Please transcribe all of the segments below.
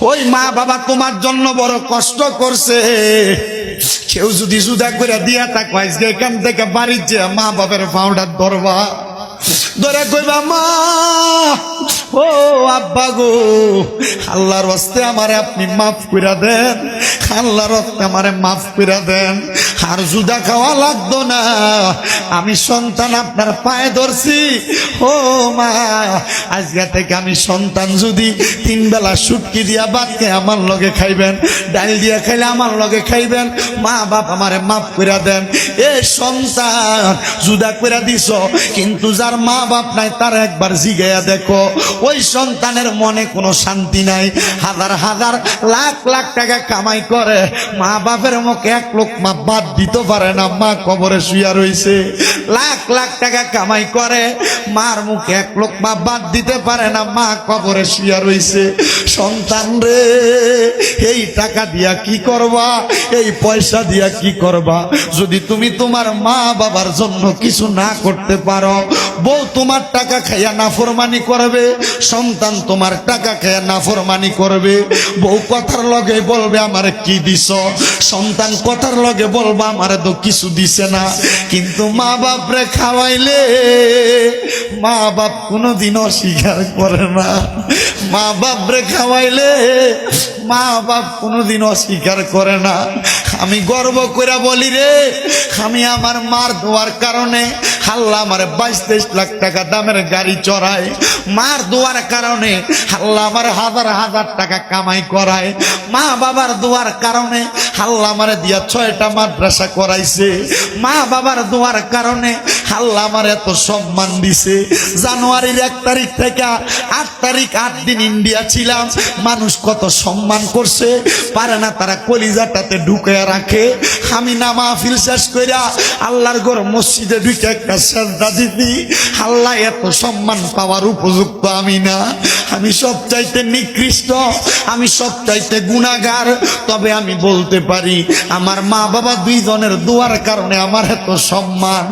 ওই মা বাবা তোমার জন্য বড় কষ্ট করছে। কেউ যদি সুদা করে দিয়া থাকো, আজকে এখান থেকে বাড়ির মা বাবার পাউডার ধরবা। ধরে কইবা, মা ও আব্বা গো, আল্লাহর হস্তে আমারে আপনি মাফ করে দেন, আল্লাহর হস্তে আমারে মাফ করে দেন। আর জুদা খাওয়া লাগতো না, আমি সন্তান আপনার পায়ে ধরছি। ও মা, আজকে থেকে আমি সন্তান যদি তিন বেলা সুটকি দিয়া খেয়ে আমার লগে খাইবেন, ডাল দিয়া খাইলে আমার লগে খাইবেন, মা বাপ আমারে মাফ করে দেন। এ সন্তান, জুদা করে দিছ, কিন্তু যার মা বাপ নাই তার একবার জিগাইয়া দেখো ওই সন্তানের মনে কোনো শান্তি নাই। হাজার হাজার লাখ লাখ টাকা কামাই করে। মা বাপের মুখে এক লোক মা বাদ দিতে পারে না, মা কবরে শুয়া রয়েছে লাখ লাখ টাকা কামাই করে। মার মুখে এক লোক মা বাদ দিতে পারে না, মা কবরে শুয়া রইছে। সন্তান রে, এই টাকা দিয়া কি করবা? এই পয়সা দিয়া কি করবা? যদি তুমি তোমার মা বাবার জন্য কিছু না করতে পারো, বউ তোমার টাকা খাইয়া নাফরমানি করবে, সন্তান তোমার টাকা খাইয়া নাফরমানি করবে। বউ কথার লগে বলবে, আমার কি দিছ? সন্তান কথার লগে বলবা, আমারে তো কিছু দিছে না। কিন্তু মা বাপরে খাওয়াইলে, মা বাপ কোনোদিন অস্বীকার করে না। মা বাপ বাপরে খাওয়াইলে মা বাপ কোনোদিন অস্বীকার করে না। আমি গর্ব করে বলি রে, আমি আমার মার দোয়ার কারণে হাল্লা আমার বাইশ তেইশ লাখ টাকা দামের গাড়ি চড়ায় মার দোয়ার কারণে হাল্লা আমার হাজার হাজার টাকা কামাই করায় মা বাবার দোয়ার কারণে হাল্লা আমার দিয়া ছয়টা মাদ্রাসা করাইছে। মা বাবার দোয়ার কারণে হাল্লা আমার এত সম্মান দিছে। জানুয়ারির এক তারিখ থেকে আট তারিখ আট দিন ইন্ডিয়া ছিলাম। মানুষ কত সম্মান করছে, পারে না তারা কলিজাটাতে ঢুকে রাখে। আমি না মাহফিল শেষ কইরা আল্লাহর ঘর মসজিদে ঢুকে একটা শ্রদ্ধা দিতি আল্লাহ এত সম্মান পাওয়ার উপযুক্ত আমি না। আমি সব চাইতে নিকৃষ্ট, আমি সব চাইতে গুণাগার। তবে আমি বলতে পারি, আমার মা বাবা দুইজনের দোয়ার কারণে আমার এত সম্মান।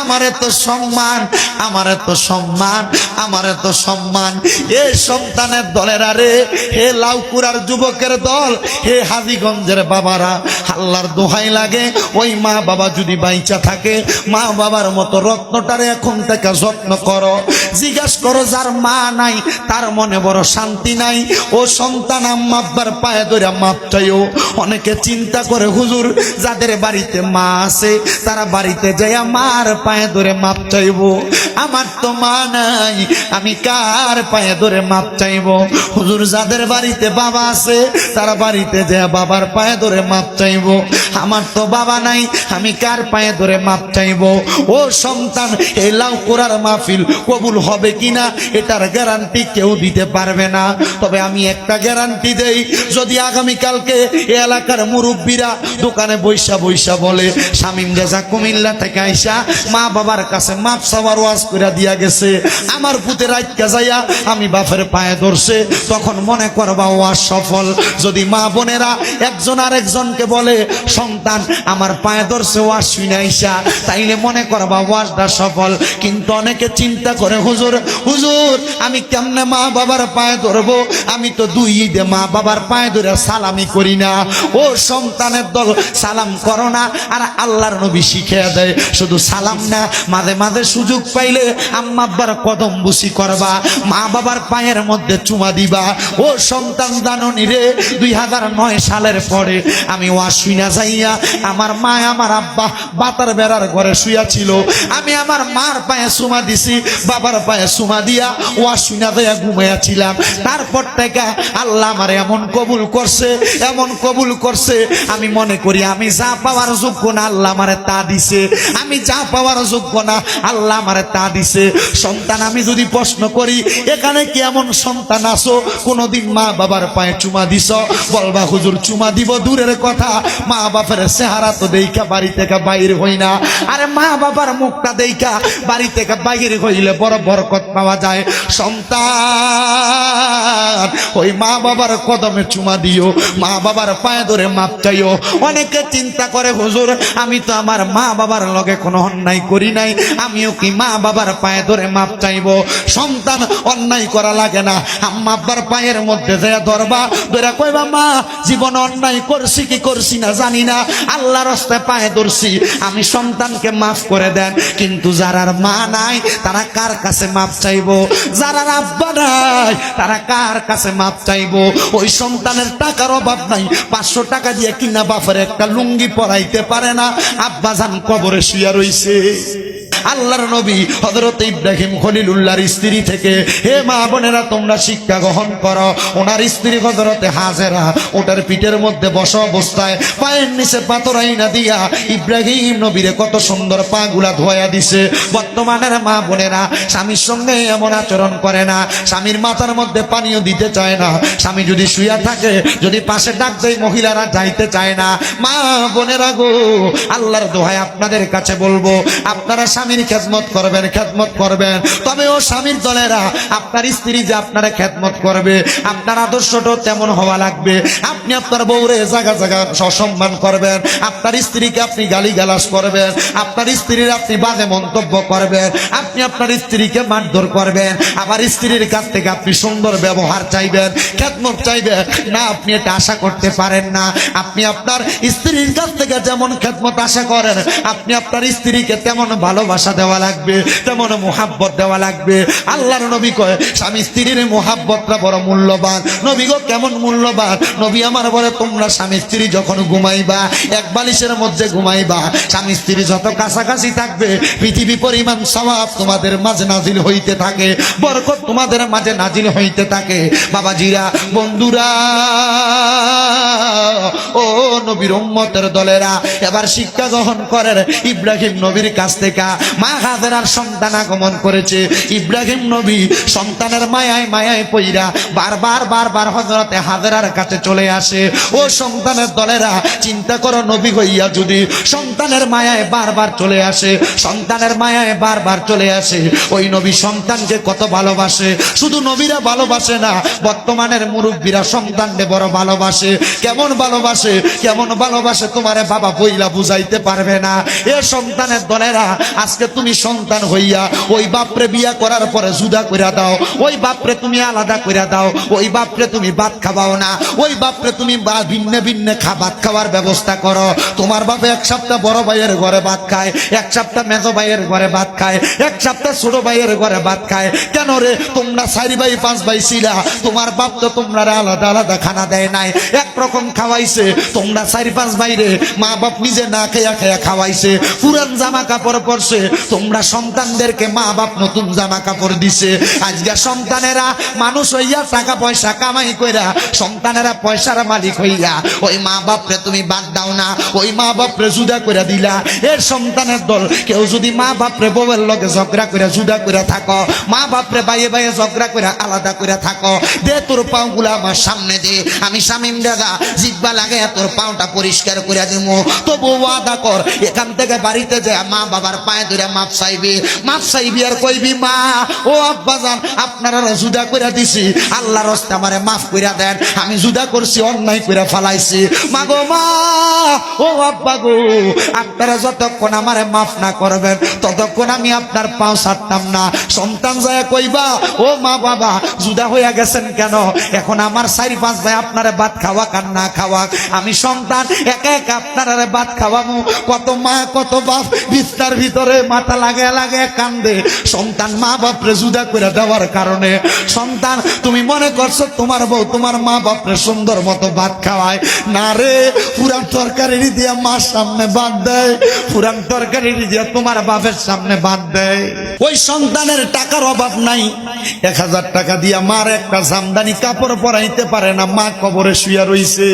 আমার এত সম্মান, আমার এত সম্মান, আমার এত সম্মান। এ সন্তানের দলের আরে হে লাউকুরার যুবকের দল, হে হাজিগঞ্জের বাবারা আল্লাহর দোহাই লাগে। ওই মা বাবা যদি বাইচা থাকে, মা বাবার মতো রত্নটারে এখন থেকে যত্ন করো। জিজ্ঞাস করো, যার মা নাই, তার মনে বড় শান্তি নাই? ও সন্তান, আম্মা আব্বার পায়ে ধরে মাপ চাইও। অনেকে চিন্তা করে, হুজুর, যাদের বাড়িতে মা আছে, তারা বাড়িতে যাইয়া মার পায়ে ধরে মাপ চাইব? আমার তো মা নাই, আমি কার পায়ে ধরে মাপ চাইব? হুজুর, যাদের বাড়িতে বাবা আছে, তারা বাড়িতে যায় বাবার পায়ে ধরে মাপ চাইব। আমার তো বাবা নাই, আমি কার পায়ে ধরে মাপ চাইব? ও সন্তান এলাও কোরআর মাহফিল কবুল হবে কিনা, এটার গ্যারান্টি কেউ দিতে পারবে না। তবে আমি একটা গ্যারান্টি দেই, যদি আগামীকালকে এ এলাকার মুরব্বীরা দোকানে বৈশা বৈশা বলে, শামিম রেজা কুমিল্লা থেকে আইসা মা বাবার কাছে মাপ সাবার ওয়াজ করে দিয়া গেছে। আমার পুতে রাইতকা যাইয়া আমি বাপের পায়ে ধরছে, তখন মনে করবা ওয়াজ সফল। যদি মা বোনেরা একজন আর একজনকে বলে সন্তান, আমার পায়ে ধরছে ওয়াজ শুনে আইসা। তাইলে মনে করবা ওয়াজটা সফল, কিন্তু অনেকে চিন্তা করে, হুজুর হুজুর, আমি কেমনে মা বাবার পায়ে ধরবো? আমি তো দুই ঈদে মা বাবার পায়ে ধরে সালামি করি না। ও সন্তানের দল, সালাম করো না, আর আল্লাহর নবী শিখিয়ে দেয়। শুধু সালাম না, মাঝে মাঝে সুযোগ পাইলে আম্মা আব্বার কদম বুসি করবা, মা বাবার পায়ের মধ্যে চুমা দিবা। ও সন্তান দাননি রে, দুই সালের পরে আমি ওয়া শুইনা যাইয়া আমার মা, আমার আব্বা বাতার বেড়ার ঘরে শুয়া ছিল আমি আমার মার পায়ে সুমা দিছি, বাবার পায়ে সুমা দিয়া ওয়া শুইনা যাইয়া ঘুমাইয়াছিলাম। তারপর থেকে আল্লাহ আমার এমন কবুল করছে, এমন কবুল করছে। আমি মনে করি, আমি যা পাওয়ার যোগ্য না, আল্লাহ আমারে তা দিছে। আমি যা পাওয়ার যোগ্য না, আল্লাহ আমারে তা দিছে। সন্তান, আমি যদি প্রশ্ন করি, এখানে কি এমন সন্তান আসো কোনোদিন মা বাবার পায়ে চুমা দিছ? বলবা, হুজুর, চুমা দিব, দূরের কথা। মা বাপের চেহারা তো দেখা বাড়ি থেকে বাইর হই না। আরে মা বাবার মুখটা দেখা বাড়ি থেকে বাইর হইলে বড় বরকত পাওয়া যায়। সন্তান, ওই মা বাবার কদমে চুমা দিও মা বাবার পায়ে ধরে মাপ চাইও। অনেকে চিন্তা করে, হুজুর, আমি তো আমার মা বাবার লগে কোনো অন্যায় করি নাই, আমিও কি মা বাবার পায়ে ধরে মাপ চাইব? সন্তান, অন্যায় করা লাগে না। আম্মা আব্বার পায়ের মধ্যে যে ধরবা ধরে কইবা মা জীবন অন্যায় করছি কি করছি না জানি না আল্লাহ রাস্তায় পায়ে ধরছি। আমি সন্তানকে মাফ করে দেন, কিন্তু যারার মা নাই, তারা কার কাছে মাফ চাইব? যারার আব্বা নাই, তারা কার কাছে মাপ চাইব? ওই সন্তানের টাকার অভাব নাই, পাঁচশো টাকা দিয়ে কিনা বাপের একটা লুঙ্গি পরাইতে পারে না। আব্বা যান কবরে শুয়া রইছে। আল্লাহর নবী হজরত ইব্রাহিম খলিলুল্লাহর স্ত্রী থেকে, হে মা বোনেরা, তোমরা শিক্ষা গ্রহণ করো। ওনার স্ত্রী হজরতে হাজেরা ওটার পিঠের মধ্যে বসা অবস্থায় পায়ের নিচে পাথরাই না দিয়া ইব্রাহিম নবীরে কত সুন্দর পা গুলা ধোয়া দিছে। বর্তমানের মা বোনেরা, স্বামীর সঙ্গে এমন আচরণ করে না। স্বামীর মাথার মধ্যে পানিও দিতে চায় না। স্বামী যদি শুয়া থাকে, যদি পাশে ডাক দেয়, মহিলারা যাইতে চায় না। মা বোনেরা গো, আল্লাহর দোহায় আপনাদের কাছে বলব, আপনারা স্বামীর খেদমত করবেন খেদমত করবেন। তবে ও স্বামীর দলেরা, আপনার স্ত্রী যে আপনারা খেদমত করবে, আপনার আদর্শটাও তেমন হওয়া লাগবে। আপনি আপনার বউরে জায়গা জায়গা সসম্মান করবেন, আপনার স্ত্রীকে আপনি গালি গালাস করবেন, আপনার স্ত্রীর আপনি বাজে মন্তব্য করবেন, আপনি আপনার স্ত্রীকে মারধর করবেন, আবার স্ত্রীর কাছ থেকে আপনি সুন্দর ব্যবহার চাইবেন, খেদমত চাইবেন। না, আপনি এটা আশা করতে পারেন না। আপনি আপনার স্ত্রীর কাছ থেকে যেমন খেদমত আশা করেন, আপনি আপনার স্ত্রীকে তেমন ভালোবাসা দেওয়া লাগবে, তেমন মোহাব্বত দেওয়া লাগবে। আল্লাহর নবী কয়, স্বামী স্ত্রীর মোহাব্বতটা বড় মূল্যবান। নবী গো, কেমন মূল্যবান? নবী আমার বলে, তোমরা স্বামী স্ত্রী যখন ঘুমাইবা, এক বালিশের মধ্যে ঘুমাইবা, স্বামী স্ত্রী যত কাছাকাছি থাকবে, পৃথিবী পরিমাণ স্বভাব তোমাদের মাঝে নাজিল হইতে থাকে, বরকত তোমাদের মাঝে নাজিল হইতে থাকে। বাবাজিরা, বন্ধুরা, ও নবীর উম্মতের দলেরা, এবার শিক্ষা গ্রহণ করেন ইব্রাহিম নবীর কাছ থেকে। মা হাজেরার সন্তান আগমন করেছে। ইব্রাহিম নবী সন্তানের মায়ায় মায়ায় পইরা বারবার বারবার হজরতে হাজেরার কাছে চলে আসে। ও সন্তানের দলেরা, চিন্তা করো নবী হইয়া যদি সন্তানের মায়ায় বারবার চলে আসে, সন্তানের মায়ায় বারবার চলে আসে, ওই নবী সন্তানকে কত ভালোবাসে। শুধু নবীরা ভালোবাসে না, বর্তমানের মুরব্বীরা সন্তানকে বড় ভালোবাসে। কেমন ভালোবাসে? কেমন ভালোবাসে তোমারে বাবা বইলা বুঝাইতে পারবে না। এ সন্তানের দলেরা আজকে তুমি সন্তান হইয়া, ওই বাপরে বিয়া করার পরে জুদা কইরা দাও, ওই বাপরে তুমি আলাদা কইরা দাও, ওই বাপরে তুমি ভাত খাওয়াও না, ওই বাপরে তুমি ভিন্ন ভিন্ন ভাত খাওয়ার ব্যবস্থা করো। তোমার বাপে এক সপ্তাহ বড় ভাইয়ের ঘরে ভাত খায়, এক সপ্তাহ মেজো ভাইয়ের ঘরে ভাত খায়, এক সপ্তাহ ছোট ভাইয়ের ঘরে ভাত খায়। কেন রে? তোমরা চারি ভাই, পাঁচ ভাই ছিলা, তোমার বাপ তো তোমরা আলাদা আলাদা খানা দেয় নাই একরকম খাওয়াইছে। তোমরা চারি পাঁচ ভাইরে মা বাপ নিজে না খেয়া খেয়া খাওয়াইছে, পুরান জামা কাপড় পরছে তোমরা সন্তানদেরকে মা বাপ নতুন জামা কাপড় দিছে। আজকে সন্তানেরা মানুষ হইয়া টাকা পয়সা কামাই কইরা সন্তানেরা পয়সার মালিক হইয়া ওই মা বাপরে তুমি বাদ দাও না, ওই মা বাপরে জুদা করে দিলা। এর সন্তানের দল, কেউ যদি মা বাপরে বউয়ের লগে ঝগড়া করে জুদা করে থাকো মা বাপরে বাইয়ে বাইয়ে ঝগড়া করে আলাদা করে থাকো, দে তোর পাওগুলা আমার সামনে দে, আমি স্বামীন দাদা জিব্বা লাগে তোর পাওটা পরিষ্কার করে দিব তবু ওয়াদা কর, এখান থেকে বাড়িতে যে মা বাবার পায়ে ধরে মাপ চাইবি মাপ চাইবি আর কইবি, মা, ও আব্বা যান আপনারা জুদা করে দিছি। আল্লাহ রস্তে আমারে মাফ করে দেন। আমি জুদা করছি, অন্যায় করে ফালাইছি। মা গো, মা, ও আব্বা গো, আপনারা যতক্ষণ আমারে মাফ না করবেন, ততক্ষণ আমি আপনার পাও ছাড়তাম না। সন্তান যায় কইবা, ও মা বাবা, জুদা হইয়া গেছেন কেন? এখন আমার চারি পাঁচ ভাই আপনারে ভাত খাওয়া কার না খাওয়া আমি সন্তান, একা একা আপনারা ভাত খাওয়াবো কত মা, কত বাপ, বিস্তার ভিতরে মাথা লাগে লাগে, কান্দে। সন্তান মা বাপরে জুদা করে দেওয়ার কারণে। সন্তান, তুমি মনে করছ তোমার বউ তোমার মা বাপরে সুন্দর মতো ভাত খাওয়ায়? না রে, পুরান তরকারি দিয়া মার সামনে বাদ দেয়। পুরান তরকারি দিয়া তোমার বাপের সামনে বাদ দেয়। ওই সন্তানের টাকার অভাব নাই। এক হাজার টাকা দিয়া মার একটা জামদানি কাপড় পরাইতে পারে না, মা কবরে শুয়া রইছে।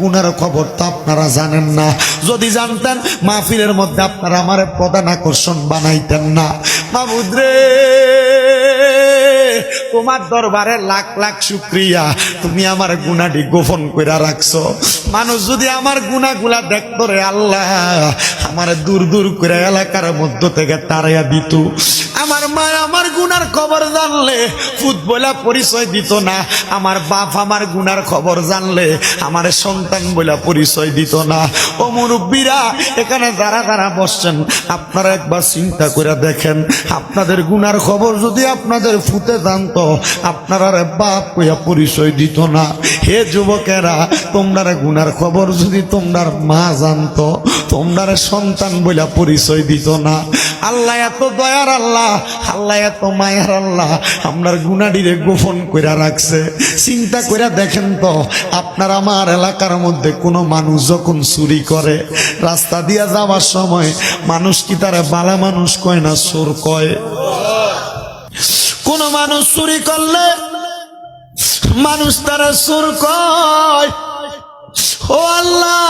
গুনার খবর তো আপনারা জানেন না। যদি জানতেন, মাহফিলের মধ্যে আপনারা আমার প্রধান আকর্ষণ বানাইতেন না। মামুদ্রে তোমার দরবারে লাখ লাখ শুক্রিয়া। তুমি আমার গুনাটি গোপন করে রাখছো। মানুষ যদি আমার গুনাগুলা দেখতো রে আল্লাহ, আমার দূর দূর করে এলাকার মধ্য থেকে তারাইয়া দিত। আমার মা আমার গুনার খবর জানলে, ফুটবলা পরিচয় দিত না। আমার বাপ আমার গুনার খবর জানলে, আমার সন্তান বলে পরিচয় দিত না। ও মুরব্বীরা, এখানে যারা যারা বসছেন, আপনারা একবার চিন্তা করে দেখেন। আপনাদের গুনার খবর যদি আপনাদের ফুতে জানতো আপনারা বাপ কইয়া পরিচয় দিত না। হে যুবকেরা তোমরা গুনার খবর যদি তোমরার মা জানতো তোমরা সন্তান বইলা পরিচয় দিত না। আল্লাহ এত দয়ার আল্লাহ আল্লাহ এত মায়ার আল্লাহ, আপনার গুনাডিরে গোপন কইরা রাখছে। চিন্তা কইরা দেখেন তো, আপনার আমার এলাকার মধ্যে কোনো মানুষ যখন চুরি করে, রাস্তা দিয়া যাওয়ার সময় মানুষ কি তারা বালা মানুষ কয় না, চোর কয়? কোন মানুষ চুরি করলে মানুষ তারা চোর কয়, ও আল্লাহ,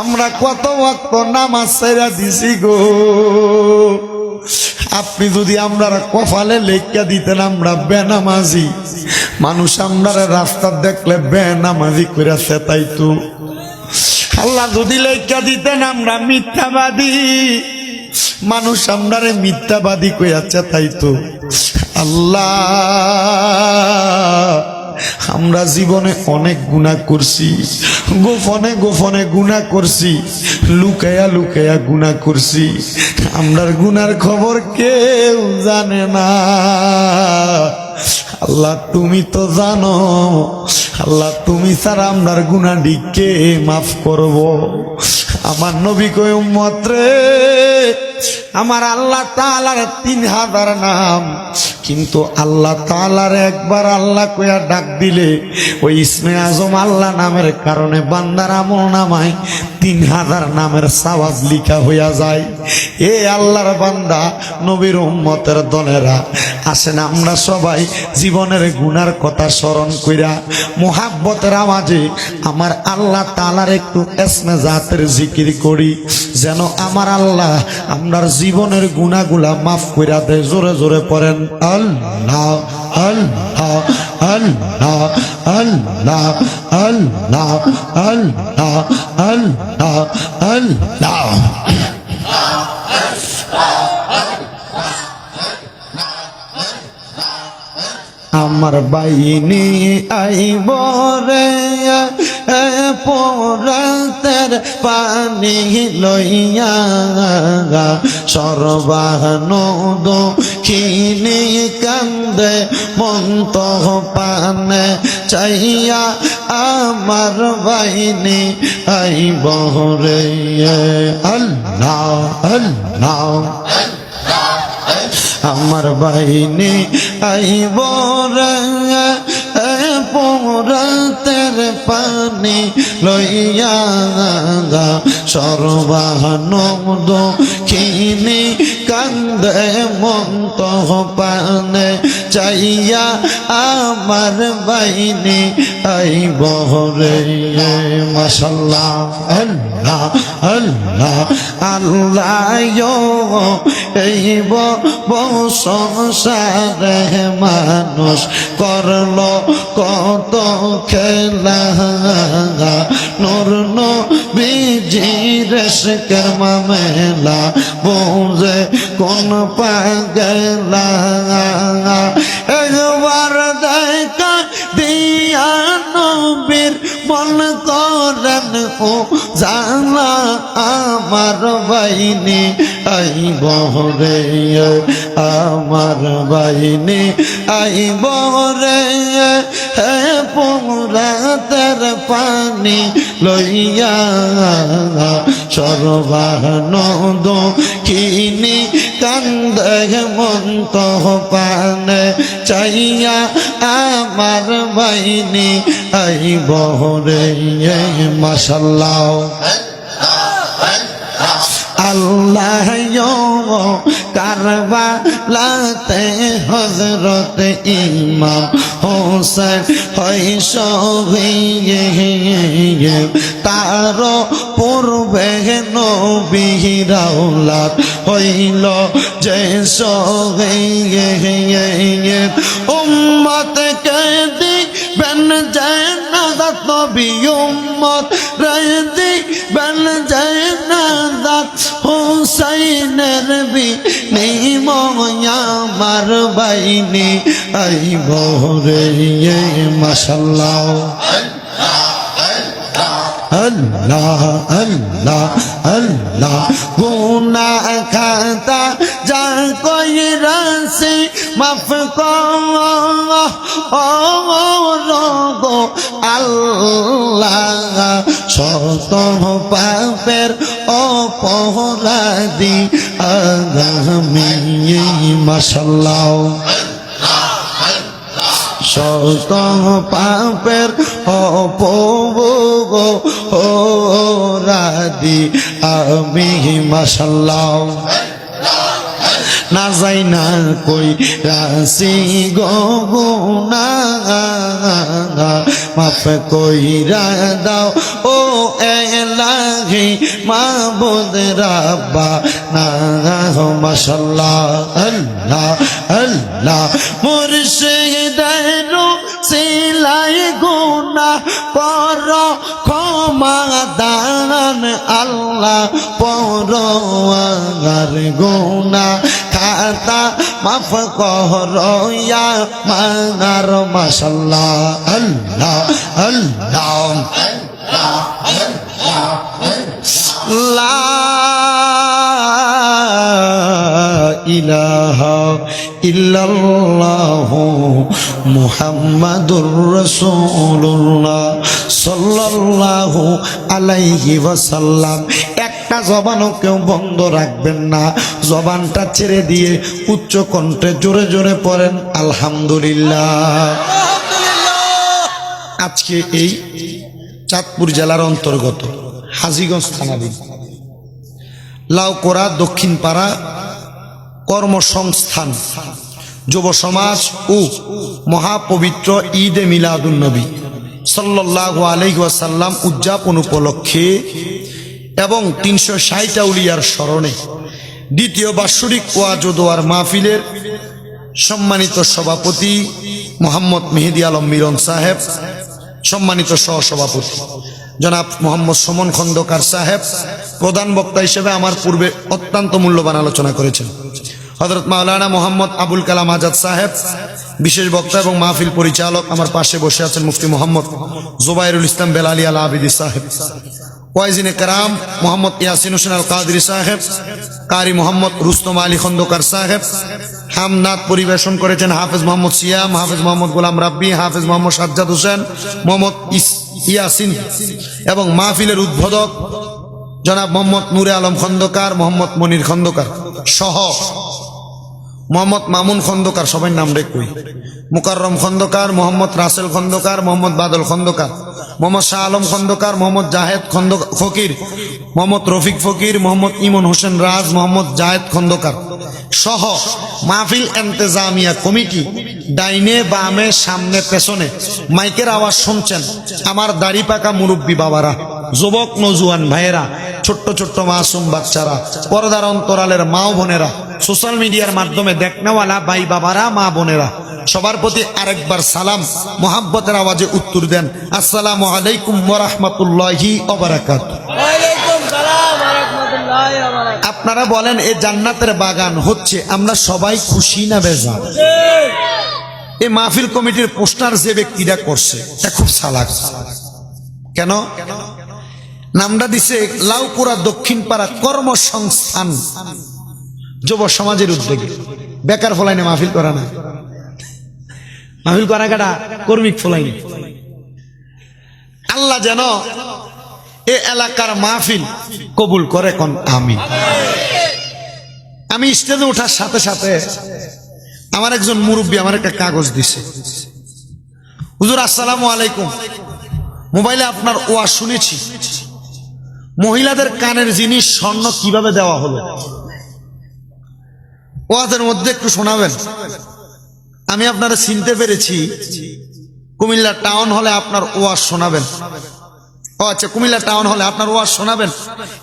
আমরা কত ওয়াক্ত নামাজ সেরা দিছি গো। আপনি যদি আমরা কপালে লেখা দিতেন, আমরা বেনামাজি। মানুষ আমরা রাস্তা দেখলে বেনামাজি করে তাই তো আল্লাহ যদি লেখা দিতেন, আমরা মিথ্যাবাদী। মানুষ আমরারে মিথ্যাবাদী কইয়াছে তাই তো আল্লাহ, আমরা জীবনে অনেক গুণা করছি, গোপনে গোপনে গুণা করছি, লুকায়া লুকায়া গুণা করছি। আমরার গুনার খবর কেউ জানে না। আল্লাহ, তুমি তো জানো, আল্লাহ, তুমি ছাড়া আমরার গুণাডি কে মাফ করব? আমার নবী উম্মত রে আমার আল্লাহ তালার তিন হাজার নাম। কিন্তু আল্লাহ তাআলার একবার আল্লাহ কইয়া ডাক দিলে, ওই ইসমে আজম আল্লাহ নামের কারণে বান্দার আমল নামায় তিন হাজার নামের সাওয়াজ লিখা হইয়া যায়। এ আল্লাহর বান্দা, নবীর উম্মতের দলেরা, আসেন আমরা সবাই জীবনের গুনার কথা স্মরণ কইরা, মোহাব্বতের আওয়াজে আমার আল্লাহ তালার একটু এসমে জাতের জিকির করি, যেন আমার আল্লাহ আমরার জীবনের গুনাগুলা মাফ কইরা দেয়, জোরে জোরে পড়েন। আল্লাহ আল্লাহ আল্লাহ আল্লাহ আল্লাহ আল্লাহ আল্লাহ আল্লাহ আমার বাইনি আইব রে পোরাতের পানি লইয়া সর্বানদ খিনি কান্দে মন্ত পানে চাইয়া আমার বাইনি আইব রে। আল্লাহ আল্লাহ। আমার বাহিনী আইব পোরাতের পানি লইয়া সর্বানন্দ খিনি কান্দে মন্ত পানে চাইয়া আমার বাহিনী আইব রে মাসাল্লাহ আল্লাহ আল্লাহ আল্লাহ এইব সংসারে মানুষ করল কত খেলা। নূর বিজির মামেলা বুঝে কোন পাগলা একবার দিয়া মন করেন ও জানা আমার বাইনি আই বহরে আমার বাইনি আই বহরে হে পুরাতের পানি লইয়া সর্বানন্দ কিনি কান্দে মন্ত পানে চাইয়া আমার বাইনি আই বহরে মাসাল্লাহ আল্লাহ কারবালাতে হজরত ইমাম হোসেন সহিয়ে তার পূর্বে নবীরাউলাদ হইল যে সহিয়ে উম্মত বাইনি আই বহরে মশাল্লা আল্লাহ আল্লাহ আল্লাহ। গুনা খাতা যা কই রাসি মাফ করো। শত পাপের অপরাধী আগামী মশাল্লাও শত পাপের অপভোগ ও রাদি আমি মাসাল্লাহ না যাই না কই রাশি গগুনা মাফ কইরা দাও, ও এলাহি মাবুদ রাব্বা। না মাশাল্লাহ আল্লাহ আল্লাহ। মুর্শিদের সিলাই গুনা পর ক্ষমা দান আল্লাহ পর গুনা খাতা মাফ করয়া মাগার মাশাল্লাহ আল্লাহ আল্লাহ ইলাহা ইল্লাল্লাহ মুহাম্মাদুর রাসূলুল্লাহ সাল্লাল্লাহু আলাইহি ওয়াসাল্লাম। একটা জবানও কেউ বন্ধ রাখবেন না। জবানটা ছেড়ে দিয়ে উচ্চ কণ্ঠে জোরে জোরে পড়েন আলহামদুলিল্লাহ। আজকে এই চাঁদপুর জেলার অন্তর্গত হাজিগঞ্জ থানাধীন লাউকোড়া দক্ষিণ পাড়া কর্মসংস্থান যুব সমাজ ও মহাপবিত্র ঈদে মিলাদুন নবী সাল্লাহ আলহাসাল্লাম উদযাপন উপলক্ষে এবং তিনশো ষাট আউলিয়ার স্মরণে দ্বিতীয় বাৎসরিক ওয়াজোদোয়ার মাহফিলের সম্মানিত সভাপতি মোহাম্মদ মেহেদি আলম মিরন সাহেব, সম্মানিত সহসভাপতি জনাব মোহাম্মদ সমন খন্দকার সাহেব, প্রধান বক্তা হিসেবে আমার পূর্বে অত্যন্ত মূল্যবান আলোচনা করেছেন। হজরত মাওলানা মোহাম্মদ আবুল কালাম আজাদ সাহেব, বিশেষ বক্তা এবং মাহফিল পরিচালক আমার পাশে বসে আছেন মুফতি মোহাম্মদ জুবাইরুল ইসলাম বেলালি আল আবিদি সাহেব। ওয়াইজিনে কারাম মোহাম্মদ ইয়াসিন হোসেন আল কাদরি সাহেব, কারি মোহাম্মদ রুস্তম আলী খন্দকার সাহেব হামনাথ পরিবেশন করেছেন হাফেজ মোহাম্মদ সিয়াম, হাফেজ মোহাম্মদ গোলাম রাব্বি, হাফেজ মোহাম্মদ সাজ্জাদ হোসেন, মোহাম্মদ ইয়াসিন এবং মাহফিলের উদ্বোধক জনাব মোহাম্মদ নূরে আলম খন্দকার, মোহাম্মদ মনির খন্দকার সহ মোহাম্মদ মামুন খন্দকার, সবাই নাম কই। মুকাররম খন্দকার, মোহাম্মদ রাসেল খন্দকার, মোহাম্মদ বাদল খন্দকার, মোহাম্মদ শাহ আলম খন্দকার, মোহাম্মদ জাহেদ খন্দ ফকির, মোহাম্মদ রফিক ফকির, মোহাম্মদ ইমন হোসেন রাজ, মোহাম্মদ জাহেদ খন্দকার সহ মাহফিল এন্তেজামিয়া কমিটি ডাইনে বামে সামনে পেছনে মাইকের আওয়াজ শুনছেন আমার দাড়ি পাকা মুরব্বী বাবারা, যুবক নজুয়ান ভাইয়েরা ছোট্ট ছোট্ট মাসুম বাচ্চারা পর্দার অন্তরালের মা বোনেরা সোশ্যাল মিডিয়ার মাধ্যমে দেখনেওয়ালা ভাই বাবারা মা বোনেরা সবার প্রতি আরেকবার সালাম মোহাব্বতের আওয়াজে উত্তর দেন। আসসালামু আলাইকুম ওরহমতুল্লাহি বারাকাতুহু। আপনারা বলেন এই জান্নাতের বাগান হচ্ছে আমরা সবাই খুশি না বেজান এই মাহফিল কমিটির পোস্টার যে ব্যক্তিরা করছে তা খুব সালাক। কেন? নামটা দিছে লাউপুরা দক্ষিণ পাড়া কর্মসংস্থান। যুব সমাজের উদ্যোগে। বেকার ফলাইনে মাহফিল করা না। মাহফিল করা কাটা কর্মিক ফলাইনে। আল্লাহ যেন এ এলাকার মাহফিল কবুল করে কোন আমি আমি স্টেজে ওঠার সাথে সাথে আমার একজন মুরব্বী আমার একটা কাগজ দিছে। হুজুর, আসসালামু আলাইকুম। মোবাইলে আপনার ওয়া শুনেছি। মহিলাদের কানের জিনিস স্বর্ণ কীভাবে দেওয়া হলো ওয়াজের মধ্যে একটু শোনাবেন। আমি আপনারা চিনতে পেরেছি। কুমিল্লা টাউন হলে আপনার ওয়াজ শোনাবেন। ও আচ্ছা কুমিল্লা টাউন হলে আপনার ওয়াজ শোনাবেন?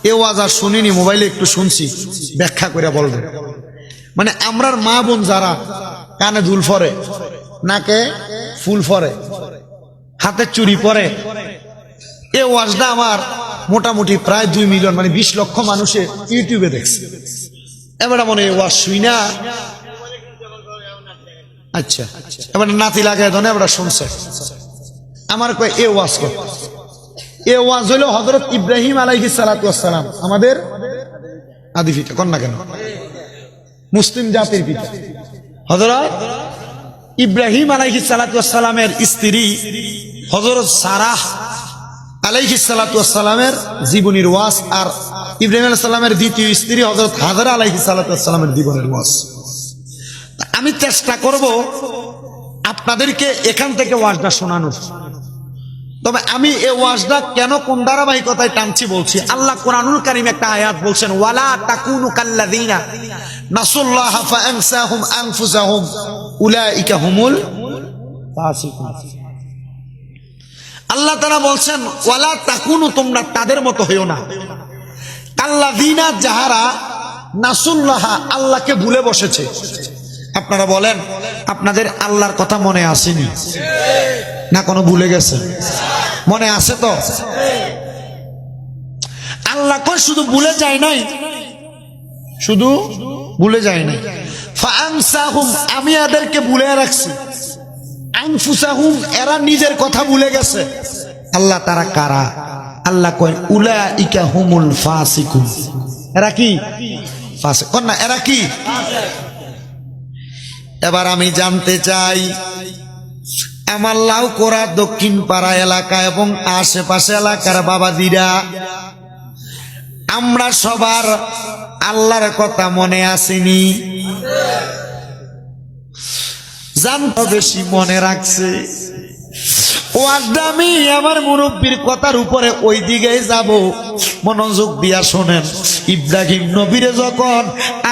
এ ওয়াজ আর শুনিনি, মোবাইলে একটু শুনছি। ব্যাখ্যা করে বলবেন। মানে আমরার মা বোন যারা, কানে দুল ফরে, নাকে ফুল ফরে, হাতে চুরি পরে এ ওয়াজটা আমার মোটামুটি প্রায় দুই মিলিয়ন মানে বিশ লক্ষ মানুষে ইউটিউবে দেখছে। এবার মনে ওয়াজ শুই না। আচ্ছা এবার নাতি লাগায় ধনে এবার শুনছে। আমার কয়, এ ওয়াজ কর। এ ওয়াজ হইল হজরত ইব্রাহিম আলাইহি সালাম, আমাদের আদি পিতা কন না কেন? মুসলিম জাতির পিতা। হজরত ইব্রাহিম আলাইহি সালামের স্ত্রী হজরত সারাহ আলাইহি সালামের জীবনীর ওয়াস আর ইব্রাহিম আলাইহিস সালামের দ্বিতীয় স্ত্রী হজরত হাজারা আলাইহি সালামের জীবনের ওয়াস আমি চেষ্টা করব আপনাদেরকে এখান থেকে ওয়াজটা শোনানোর। তবে আমি এই ওয়াজটা কেন কোন ধারাবাহিকতায় টানছি বলছি, আল্লাহ কোরআনুল কারিম একটা আয়াত বলছেন, ওয়ালা তাকুনু কাল্লাযিনা নাসুল্লাহ ফাআনসাহুম আনফুসাহুম উলাইকা হুমুল ফাসিকুন। আল্লাহ তারা বলছেন, ওয়ালা তাকুনু, তোমরা তাদের মতো হইও না। কাল্লাযিনা যাহারা নাসুল্লাহ, আল্লাহকে ভুলে বসেছে। আপনারা বলেন, আপনাদের আল্লাহর কথা মনে আসেনি? না, কোনো ভুলে গেছে? মনে আছে তো? আল্লাহ কই শুধু ভুলে যায় নাই? শুধু ভুলে যায় নাই। আমি এদেরকে ভুলে রাখছি। আনফুসাহুম, এরা নিজের কথা ভুলে গেছে। আল্লাহ তারা কারা? আল্লাহ কয়, উলাইকা হুমুল ফাসিকুন। এরা কি? ফাসিক না, এরা কি? এবার আমি জানতে চাই, আমার লাউকোরা দক্ষিণ পাড়া এলাকা এবং আশেপাশে এলাকার বাবাদিরা আমরা সবার আল্লাহর কথা মনে আসেনি? জানতো বেশি মনে রাখছে। আমি আমার মুরব্বীর কথার উপরে ওই দিকে যাব। মনোযোগ দিয়া শোনেন, ইব্রাহিম নবীরে যখন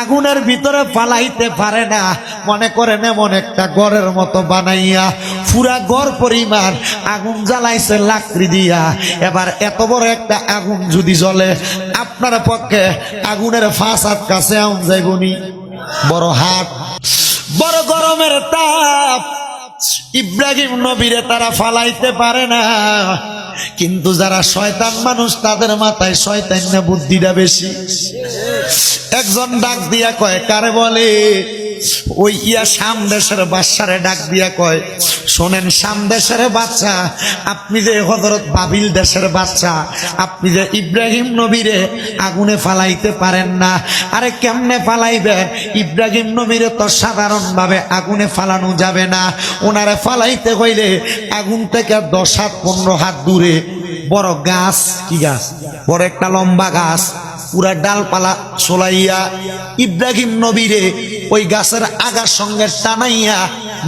আগুনের ভিতরে ফালাইতে পারে না, মনে করেন এমন একটা গড়ের মতো বানাইয়া পুরা গড় পরিমাণ আগুন জ্বালাইছে লাকড়ি দিয়া। এবার এত বড় একটা আগুন যদি জ্বলে, আপনার পক্ষে আগুনের ফাঁস হাত কাছে আউন যাইবনি? বড় হাত। বড় গরমের তাপ। ইব্রাহিম নবীরে তারা ফালাইতে পারে না। কিন্তু যারা শয়তান মানুষ, তাদের মাথায় শয়তান না বুদ্ধিটা বেশি। একজন ডাক দিয়া কয়, কারে বলে? ওই ইয়া শাম দেশের বাচ্চারে ডাক দিয়া কয়, শোনেন শাম দেশের বাচ্চা আপনি যে হজরত বাবিল দেশের বাচ্চা আপনি যে ইব্রাহিম নবীরে আগুনে ফালাইতে পারেন না, আরে কেমনে ফালাইবেন? ইব্রাহিম নবীরে তো সাধারণভাবে আগুনে ফালানো যাবে না, ওনারে ফালাইতে হইলে আগুন থেকে দশ হাত, পনেরো হাত দূরে বড় গাছ, কি গাছ? বড় একটা লম্বা গাছ। পুরা ডালপালা সোলাইয়া ইব্রাহিম নবীরে ওই গাছের আগার সঙ্গে টানাইয়া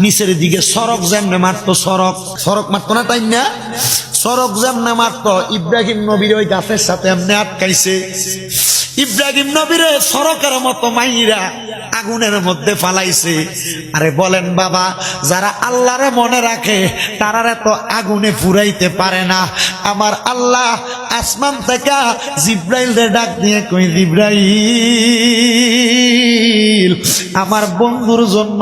নিচের দিকে সড়ক যেমনে মারতো সড়ক। সড়ক মারতো না তাই না? সড়ক যেমনে মারতো, ইব্রাহিম নবীর ওই গাছের সাথে এমনি আটকাইছে। ইব্রাহিম নবীরে সড়কের মতো মাইরা আগুনের মধ্যে ফালাইছে। আরে বলেন বাবা, যারা আল্লাহরে মনে রাখে, তারারে তো আগুনে পুরাইতে পারে না। আমার আল্লাহ আসমান থেকে জিব্রাইল ডাক দিয়ে কই, জিব্রাইল, আমার বন্ধুর জন্য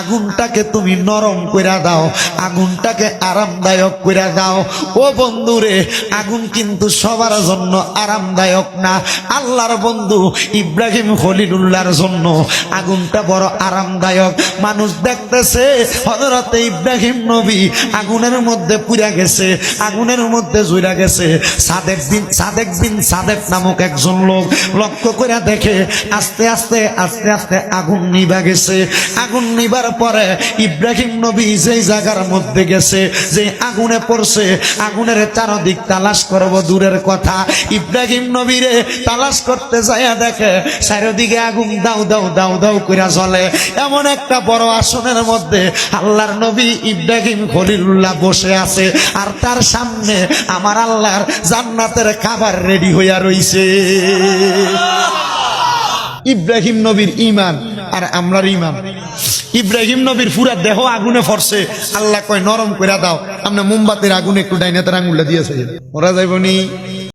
আগুনটাকে তুমি নরম কইরা দাও, আগুনটাকে আরামদায়ক কইরা দাও। ও বন্ধুরে, আগুন কিন্তু সবার জন্য আরামদায়ক না, আল্লাহর বন্ধু ইব্রাহিম খলিলুল্লাহর জন্য আগুনটা বড় আরামদায়ক। মানুষ দেখতেছে হজরতে ইব্রাহিম নবী আগুনের মধ্যে পুড়া গেছে, আগুনের মধ্যে জুড়া গেছে। সাদেক দিন সাদেক দিন সাদেক নামক একজন লোক লক্ষ্য করে দেখে আস্তে আস্তে আস্তে আস্তে আগুন নিবা গেছে। আগুন নিবার পরে ইব্রাহিম নবী যেই জায়গার মধ্যে গেছে যে আগুনে পড়ছে, আগুনের চারদিক তালাশ করব দূরের কথা। ইব্রাহিম নবীরে তালাশ করতে যাইয়া দেখে চারিদিকে আগুন দাও দাও দাও দাও করে চলে এমন একটা বড় আসনের মধ্যে আল্লাহর নবী ইব্রাহিম খলিলুল্লাহ বসে আছে। আর তার সামনে আমার আল্লাহর জান্নাতের খাবার রেডি হইয়া রইছে। ইব্রাহিম নবীর ইমান আর আমরার ইমান ইব্রাহিম নবীর পুরা দেহ আগুনে ফরছে। আল্লাহ কয়, নরম করে দাও। আমরা মোমবাতির আগুনে একটু ডাইনাতের আঙুলটা দিয়েছে। ওরা যাইবনি?